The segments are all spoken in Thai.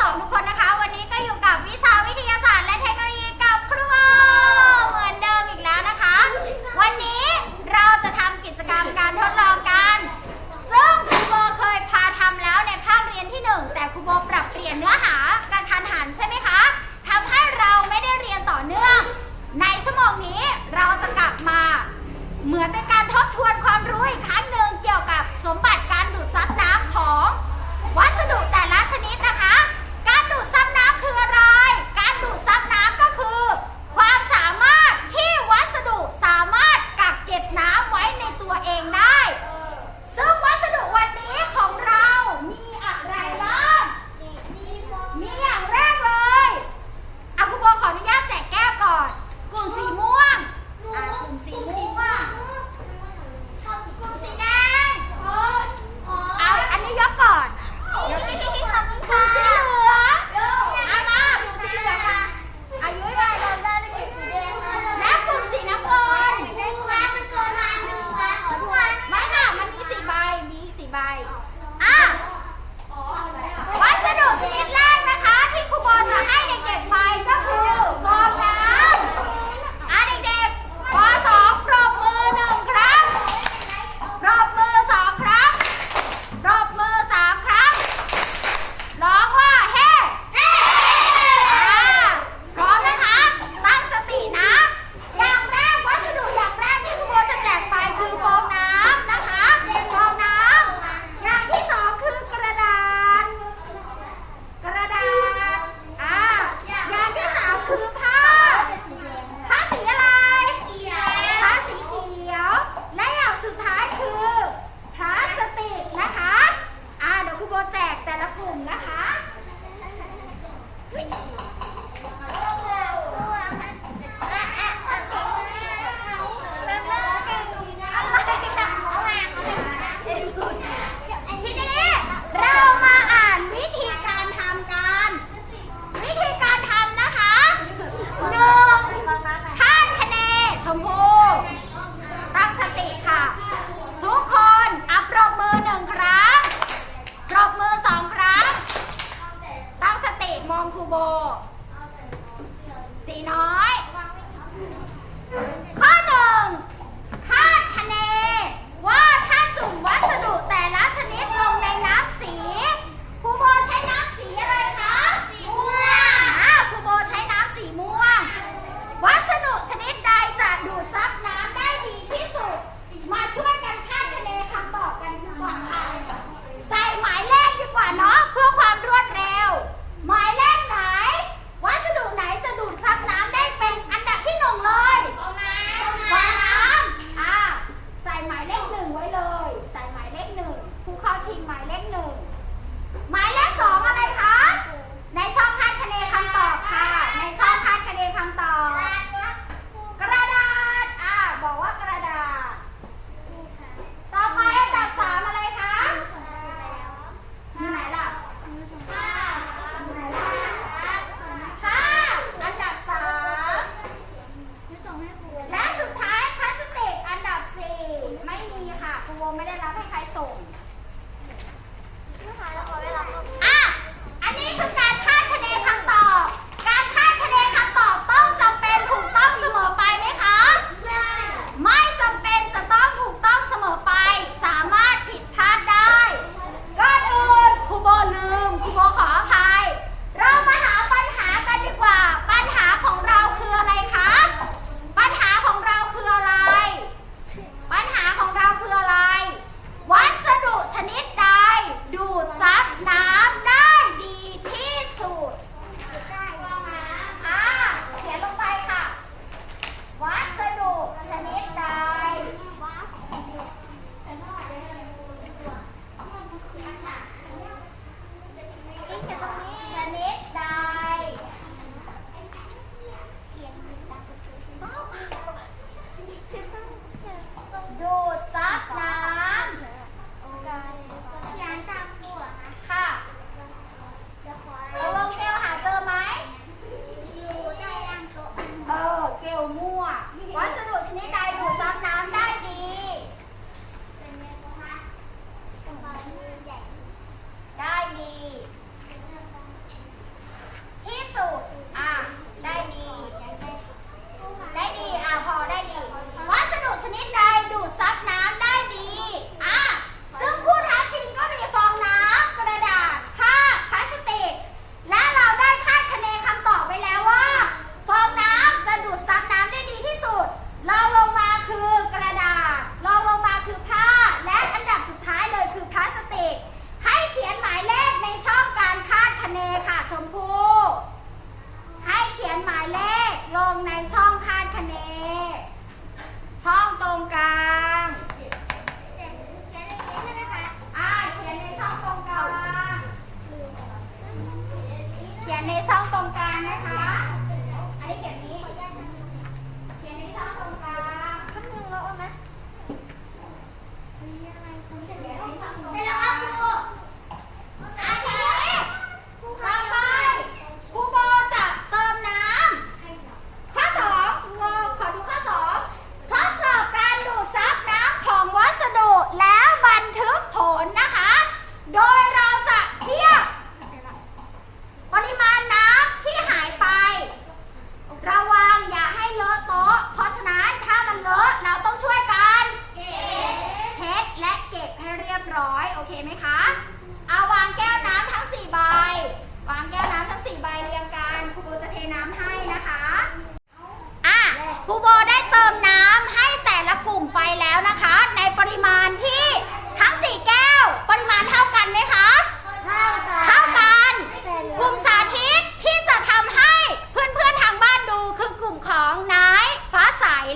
สองทุกคน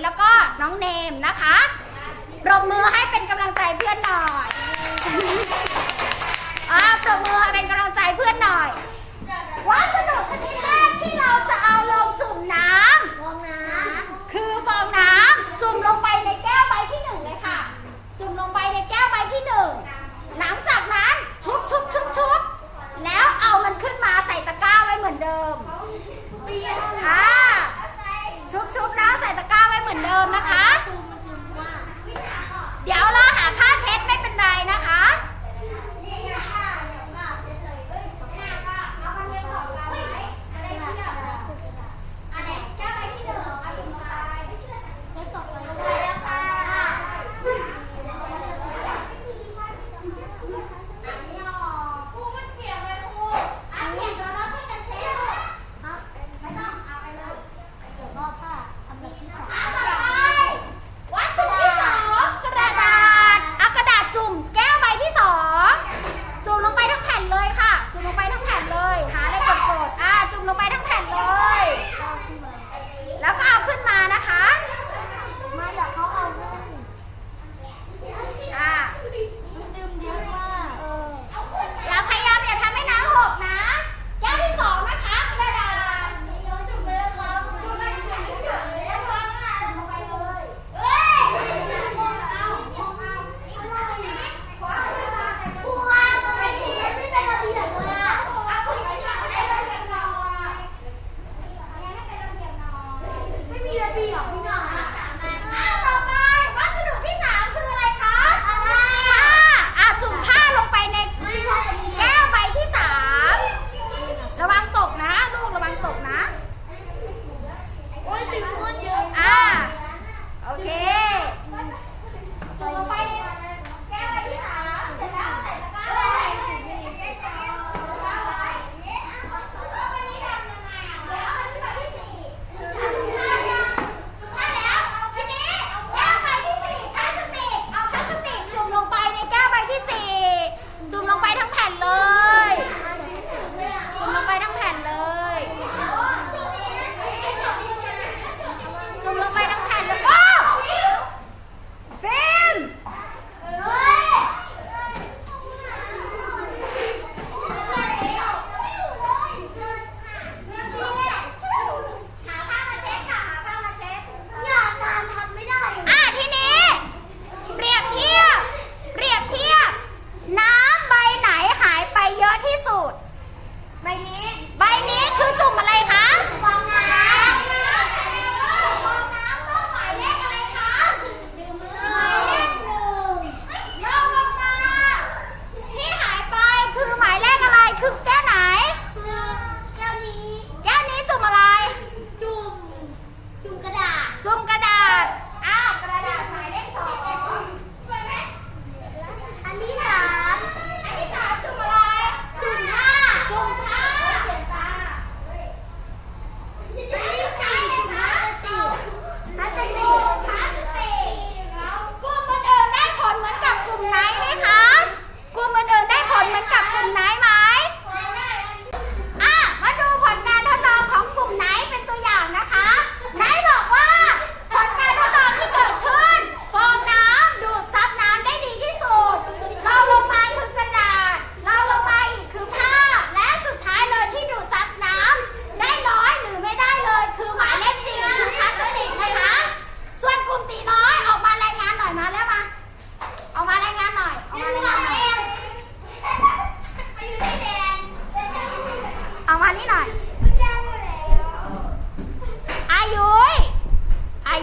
แล้วก็น้องเนมนะคะปรบมือให้เป็นกำลังใจเพื่อนหน่อยอ่าปรบมือเป็นกำลังใจเพื่อนหน่อย วัสดุชนิดแรกที่เราจะเอาลงจุ่มน้ำฟองน้ำคือฟองน้ำจุ่มลงไปในแก้วใบที่หนึ่งเลยค่ะ จุ่มลงไปในแก้วใบที่หนึ่งหลังจากนั้นชุบชุบชุบชุบแล้วเอามันขึ้นมาใส่ตะกร้าไว้เหมือนเดิมอ่าือนเดิมนะคะ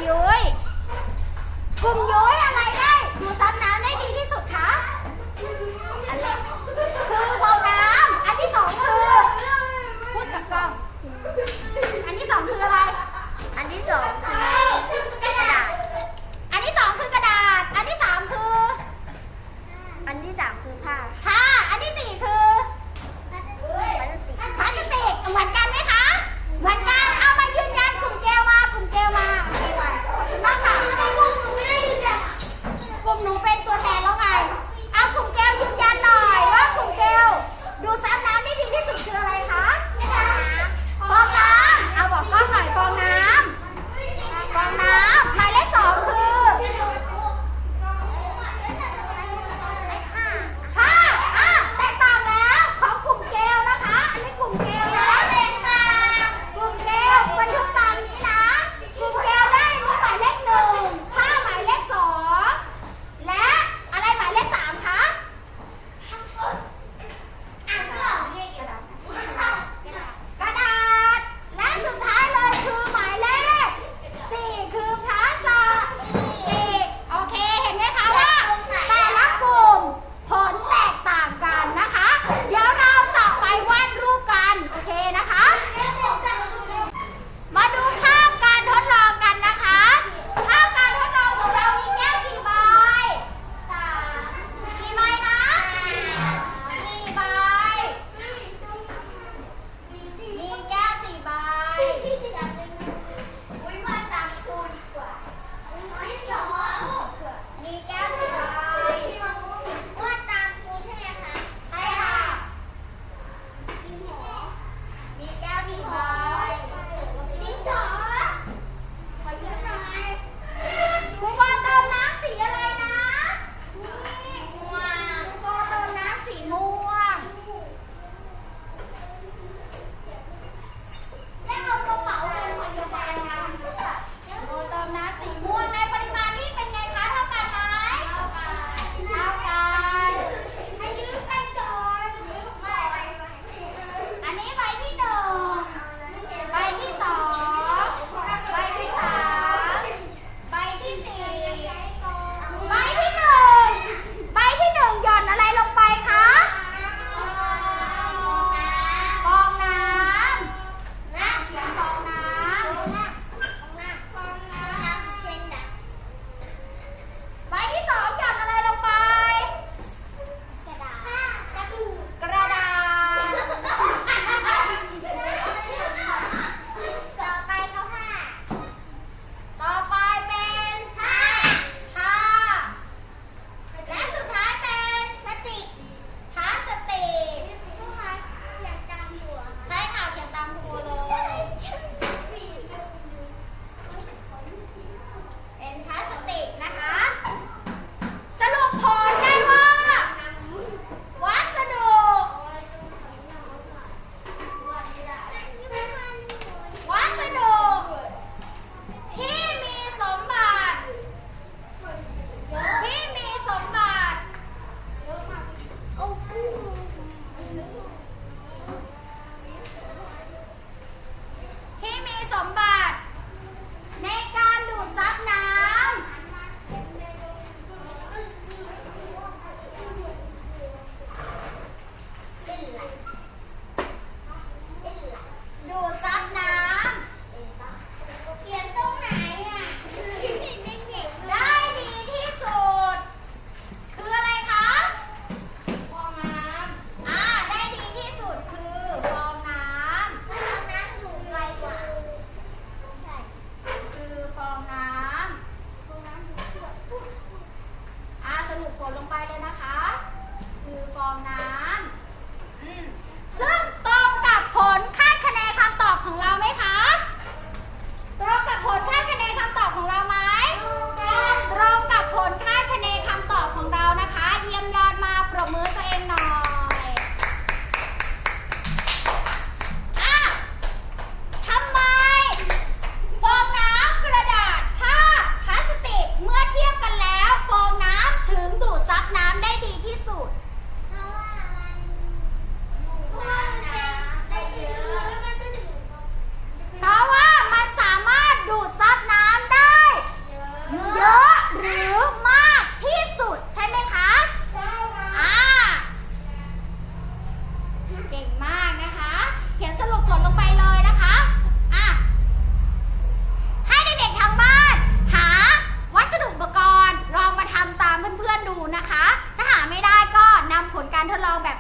dưới Cùng dưới là này đây. Mua sắm nào?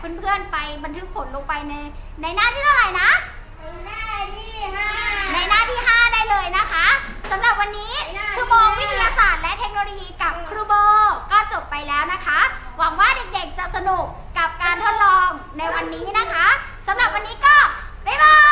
เพื่อนๆไปบันทึกผลลงไปในในหน้าที่เท่าไหร่นะในหน้าที่ห้าในหน้าที่ 5 ได้เลยนะคะสำหรับวันนี้ชั่วโมงวิทยาศาสตร์และเทคโนโลยีกับครูโบก็จบไปแล้วนะคะ หวังว่าเด็กๆจะสนุกกับการทดลองในวันนี้นะคะสำหรับวันนี้ก็บ๊ายบาย